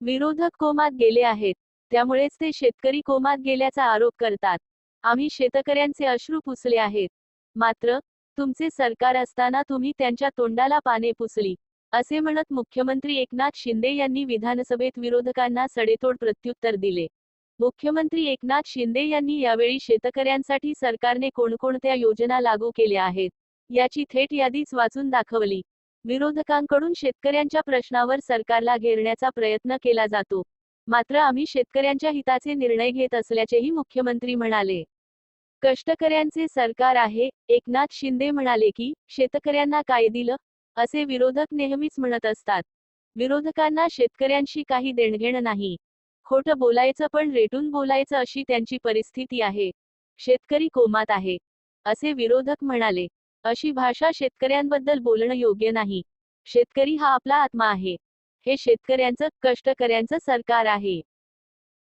विरोधक कोमात गेले आहेत त्यामुळेच ते शेतकरी कोमात गेल्याचा आरोप करतात. आम्ही शेतकऱ्यांचे अश्रू पुसले आहेत. मात्र तुमचे सरकार असताना तुम्ही त्यांच्या तोंडाला पाने पुसली असे म्हणत मुख्यमंत्री एकनाथ शिंदे यांनी विधानसभेत विरोधकांना सडेतोड प्रत्युत्तर दिले. मुख्यमंत्री एकनाथ शिंदे यांनी यावेळी शेतकऱ्यांसाठी सरकारने कोणकोणत्या योजना लागू केल्या आहेत याची थेट यादीच वाचून दाखवली. विरोधकांकडून शेतकऱ्यांच्या प्रश्नावर सरकारला घेरण्याचा प्रयत्न केला जातो. मात्र आम्ही शेतकऱ्यांच्या हिताचे निर्णय घेत असल्याचेही मुख्यमंत्री म्हणाले. कष्टकऱ्यांचे सरकार आहे एकनाथ शिंदे म्हणाले की शेतकऱ्यांना काय दिलं? असे विरोधक नेहमीच म्हणत असतात. विरोधकांना शेतकऱ्यांशी काही देणघेण नाही. खोटं बोलायचं पण रेटून बोलायचं अशी त्यांची परिस्थिती आहे. शेतकरी कोमात आहे. असे विरोधक म्हणाले. अशी भाषा शेतकऱ्यांबद्दल बोलणं योग्य नाही. शेतकरी हा आपला आत्मा आहे. हे शेतकऱ्यांचं कष्टकऱ्यांचं सरकार आहे.